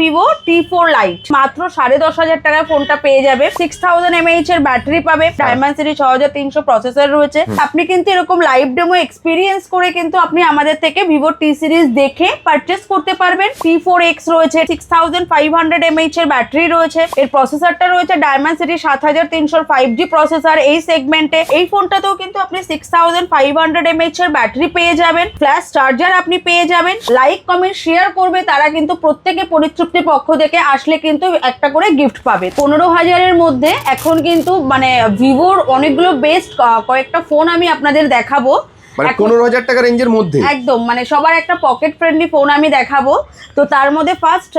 Vivo T four light মাত্র সাড়ে দশ হাজার টাকায় ফোনটা পেয়ে যাবে। সিক্স থাউজেন্ড এমএইচ এর ব্যাটারি পাবে। ডায়মন্ড সিটি ছ হাজার তিনশো প্রসেসর রয়েছে। আপনি কিন্তু এরকম লাইভ ডেমো এক্সপিরিয়েন্স করে কিন্তু আপনি আমাদের থেকে ভিভো টি সিরিজ দেখে পারচেস করতে পারবেন। টি ফোর এক্স রয়েছে six thousand five hundred MH এর ব্যাটারি রয়েছে। এর প্রসেসরটা রয়েছে ডায়মন্ড সিটি সাত হাজার তিনশোর ফাইভ জি প্রসেসর এই সেগমেন্টে এই ফোনটাতেও কিন্তু আপনি six thousand five hundred MH এর ব্যাটারি পেয়ে যাবেন। ফ্ল্যাশ চার্জার আপনি পেয়ে যাবেন। লাইক কমেন্ট শেয়ার করবে। তারা কিন্তু প্রত্যেকে পরিতৃপ্তির পক্ষ থেকে আসলে কিন্তু একটা করে গিফট পাবে। পনেরো হাজারের মধ্যে এখন কিন্তু মানে ভিভোর অনেকগুলো বেস্ট কয়েকটা ফোন আমি আপনাদের দেখাবো। মানে পনেরো হাজার টাকা রেঞ্জের মধ্যে? একদম মানে সবার একটা পকেট ফ্রেন্ডলি ফোন আমি দেখাবো। তো তার মধ্যে ফার্স্ট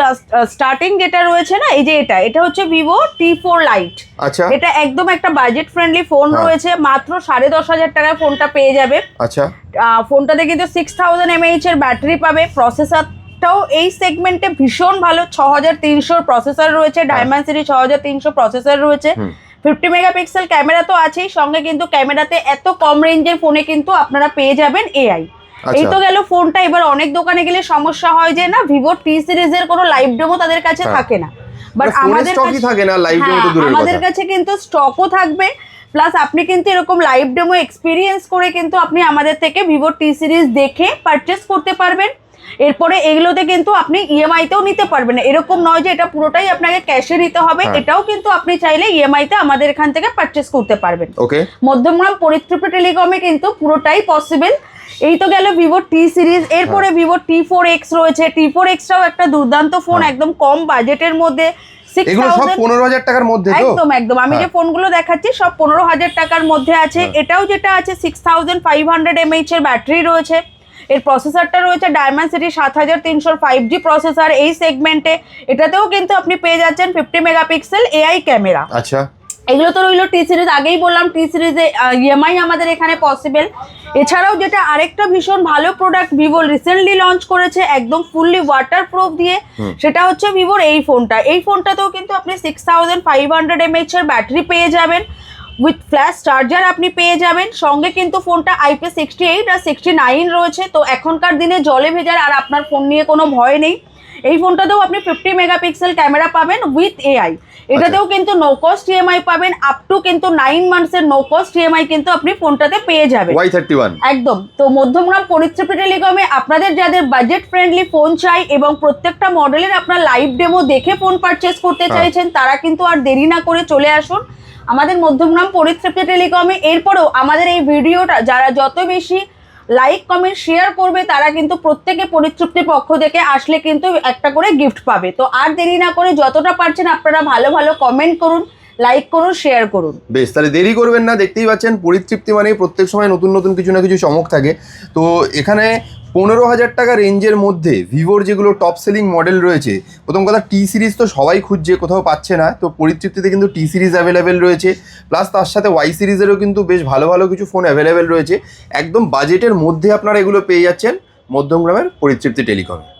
স্টার্টিং যেটা রয়েছে না এই যে এটা এটা হচ্ছে ভিভো টি ফোর লাইট আচ্ছা। এটা একদম একটা বাজেট ফ্রেন্ডলি ফোন। রয়েছে মাত্র সাড়ে দশ হাজার টাকায় ফোনটা পেয়ে যাবে। আচ্ছা। ফোনটাতে কিন্তু সিক্স থাউজেন্ড এমএইচ এর ব্যাটারি পাবে প্রসেসরটাও এই সেগমেন্টে ভীষণ ভালো ছ হাজার তিনশোর প্রসেসর রয়েছে ডায়মন্ড সিটি ছ হাজার তিনশো প্রসেসর রয়েছে। ফিফটি মেগাপিক্সেল ক্যামেরা তো আছেই সঙ্গে কিন্তু ক্যামেরাতে এত কম রেঞ্জের ফোনে কিন্তু আপনারা পেয়ে যাবেন এআই এই আচ্ছা। তো গেল ফোনটা এবার অনেক দোকানে গেলে সমস্যা হয় যে না ভিভো টি সিরিজের কোনো লাইভ ডেমো তাদের কাছে হ্যাঁ। থাকে না বাট মানে আমাদের কাছে- থাকে না লাইভ হ্যাঁ, তো দূরের আমাদের কাছে কিন্তু স্টকও থাকবে প্লাস আপনি কিন্তু এরকম লাইভ ডেমো এক্সপিরিয়েন্স করে কিন্তু আপনি আমাদের থেকে ভিভো টি সিরিজ দেখে পারচেস করতে পারবেন। এরপরে এগুলোতে কিন্তু আপনি ইএমআইতেও নিতে পারবেন। এরকম নয় যে এটা পুরোটাই আপনাকে ক্যাশে নিতে হবে। হ্যাঁ। এটাও কিন্তু আপনি চাইলে ইএমআইতে আমাদের এখান থেকে পারচেস করতে পারবেন। ওকে মধ্যমগ্রাম পরিতৃপ্তি টেলিকমে কিন্তু পুরোটাই পসিবল এই তো গেল ভিভো টি সিরিজ এরপরে ভিভো টি ফোর এক্স রয়েছে। টি ফোর এক্সটাও একটা দুর্দান্ত ফোন হ্যাঁ। একদম কম বাজেটের মধ্যে। এগুলো সব পনেরো হাজার টাকার মধ্যে তো? একদম একদম। আমি যে হ্যাঁ। ফোনগুলো দেখাচ্ছি সব পনেরো হাজার টাকার মধ্যে আছে। হ্যাঁ। এটাও যেটা আছে six thousand five hundred MH এর ব্যাটারি রয়েছে। এর প্রসেসরটা রয়েছে ডায়মন্ড সিটি সাত হাজার তিনশোর ফাইভ জি প্রসেসর এই সেগমেন্টে এটাতেও কিন্তু আপনি পেয়ে যাচ্ছেন ফিফটি মেগাপিক্সেল এআই ক্যামেরা আচ্ছা। এগুলো তো রইল টি সিরিজ আগেই বললাম টি সিরিজে ইএমআই আমাদের এখানে পসিবল এছাড়াও যেটা আরেকটা ভীষণ ভালো প্রোডাক্ট ভিভো রিসেন্টলি লঞ্চ করেছে একদম ফুললি ওয়াটার প্রুফ দিয়ে সেটা হচ্ছে ভিভোর এই ফোনটা এই ফোনটাতেও কিন্তু আপনি six thousand five hundred MH এর ব্যাটারি পেয়ে যাবেন। উইথ ফ্ল্যাশ চার্জার আপনি পেয়ে যাবেন। সঙ্গে কিন্তু ফোনটা আইপি সিক্সটি এইট আর সিক্সটি নাইন রয়েছে। তো এখনকার দিনে জলে ভেজার আর আপনার ফোন নিয়ে কোনো ভয় নেই। এই ফোনটাতেও আপনি ফিফটি মেগাপিক্সেল ক্যামেরা পাবেন উইথ এআই এটাতেও কিন্তু নো কস্ট ইএমআই পাবেন আপ টু কিন্তু নাইন মান্থসের নো কস্ট ইএমআই কিন্তু আপনি ফোনটাতে পেয়ে যাবেন। ওয়াই থার্টি ওয়ান একদম। তো মধ্যমগ্রাম পরিতৃপ্তি টেলিকমে আপনাদের যাদের বাজেট ফ্রেন্ডলি ফোন চাই এবং প্রত্যেকটা মডেলের আপনার লাইভ ডেমো দেখে ফোন পারচেস করতে হ্যাঁ। চাইছেন তারা কিন্তু আর দেরি না করে চলে আসুন। আমাদের মধ্যমগ্রাম পরিতৃপ্তি টেলিকমে এরপরেও আমাদের এই ভিডিওটা যারা যত বেশি লাইক কমেন্ট শেয়ার করবে, তারা কিন্তু প্রত্যেকে পরিতৃপ্তির পক্ষ থেকে আসলে কিন্তু একটা করে গিফট পাবে। তো আর দেরি না করে যতটা পারছেন আপনারা ভালো ভালো কমেন্ট করুন। লাইক করুন শেয়ার করুন। বেশ, তাহলে দেরি করবেন না, দেখতেই পাচ্ছেন পরিতৃপ্তি মানে প্রত্যেক সময় নতুন নতুন কিছু না কিছু চমক থাকে। তো এখানে পনেরো হাজার টাকা রেঞ্জের মধ্যে ভিভোর যেগুলো টপ সেলিং মডেল রয়েছে, প্রথম কথা টি সিরিজ তো সবাই খুঁজছে, কোথাও পাচ্ছে না। তো পরিতৃপ্তিতে কিন্তু টি সিরিজ অ্যাভেলেবেল রয়েছে। প্লাস তার সাথে ওয়াই সিরিজেরও কিন্তু বেশ ভালো ভালো কিছু ফোন অ্যাভেলেবেল রয়েছে। একদম বাজেটের মধ্যে আপনারা এগুলো পেয়ে যাচ্ছেন মধ্যমগ্রামের পরিতৃপ্তি টেলিকমে